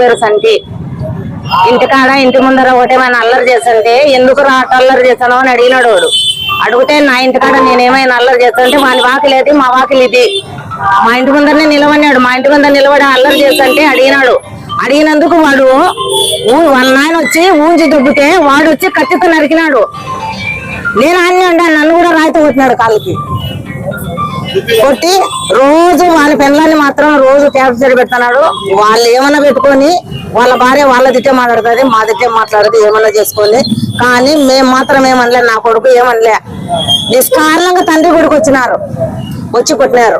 పేరు సంటి. ఇంటికాడ ఇంటి ముందర ఒకటేమైనా అల్లరి చేస్తుంటే ఎందుకు రా అల్లరి చేస్తాను అని అడిగినాడు వాడు. అడిగితే నా ఇంటికాడ నేనేమైనా అల్లరి చేస్తుంటే వాని వాకిలి మా వాకిలి ఇది. మా ఇంటి ముందరనే నిలవన్నాడు మా ఇంటి ముందర నిలబడి అల్లరి చేస్తుంటే అడిగినాడు. అడిగినందుకు వాడు వాళ్ళ నాయన వచ్చి ఊంచి దుబ్బితే వాడు వచ్చి కత్తితో నరికినాడు. నేను అన్నీ ఉండాలి నన్ను కూడా రాయితో కొట్టినాడు కాళ్ళకి. కొట్టి రోజు వాళ్ళ పిల్లల్ని మాత్రం రోజు క్యాబ్ సైడ్ పెడుతున్నాడు. వాళ్ళు ఏమన్నా పెట్టుకొని వాళ్ళ భార్య వాళ్ళ తిట్టే మాట్లాడుతుంది మా తిట్టే మాట్లాడదు ఏమన్నా చేసుకొని కానీ మేము మాత్రం ఏమనలే నా కొడుకు ఏమనలే. నిష్కారణంగా తండ్రి కొడుకు వచ్చినారు. వచ్చి కొట్టినారు.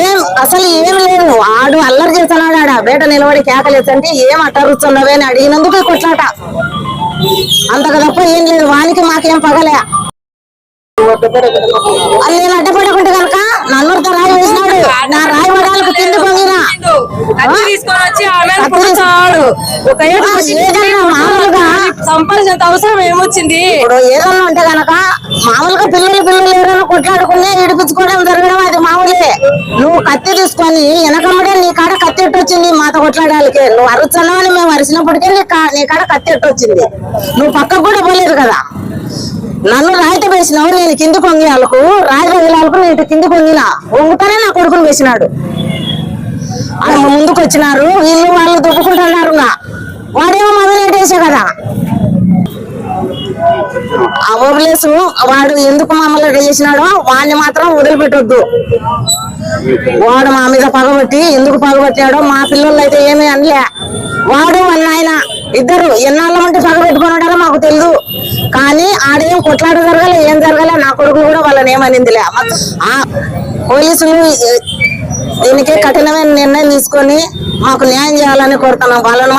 ఏం అసలు ఏం లేదు. ఆడు అల్లరి చేస్తున్నాడు ఆడ. బయట నిలబడి కేకలేసంటే ఏం అట్టరుచున్నవే అని అడిగినందుకు కొట్లాట. అంతకు తప్ప ఏం లేదు. వానికి మాకేం పగలే. నేను అడ్డపడకుంటే కనుక నన్నుతో రాయి వేసినాడు. నా రాయి ఆ, ఏదైనా మామూలుగా సంపాదించినంత అవసరం ఏమొచ్చింది? ఇప్పుడు ఏదన్నా ఉంటే గనక మామూలుగా పిల్లలు పిల్లలు ఎవరైనా కొట్లాడుకుని ఇడిపించుకోవడం జరగడం అది మామూలే. నువ్వు కత్తి తీసుకొని వెనకమ్మడే నీ కాడ కత్తి ఎట్టు వచ్చింది మాతో కొట్లాడాలికి. నువ్వు అరుచున్నావు అని మేము అరిచినప్పటికే నీ కాడ కత్తి ఎట్టు వచ్చింది నువ్వు పక్కకు కూడా పోలేదు కదా. నన్ను రాయిత వేసినావు నేను కింద కొంగి వాళ్ళకు రాయి తగిలాలకు నేను ఇటు కింద కొంగిన వంగుతానే నా కొడుకుని వేసినాడు. ఆయన ముందుకు వచ్చినారు వీళ్ళు వాళ్ళు దుబ్బుకుంటున్నారు వాడేమో వాడేమో మొదలెట్టేసే కదా? ఆ ఓబులేసు వాడు ఎందుకు మమ్మల్ని చేసినాడో వాడిని మాత్రం వదిలిపెట్టొద్దు. వాడు మా మీద పగబట్టి ఎందుకు పగబట్టాడో మా పిల్లలు అయితే ఏమీ అనలే. వాడు అన్న ఆయన ఇద్దరు ఎన్నాళ్ళ ఉంటే పగబెట్టుకున్నాడో ఉంటారో మాకు ఆడేం కొట్లాట జరగలే ఏం జరగలే నా కొడుకు కూడా వాళ్ళని ఏమనిందిలే. ఆ పోలీసులు దీనికే కఠినమైన నిర్ణయం తీసుకొని మాకు న్యాయం చేయాలని కోరుతున్నాం. వాళ్ళని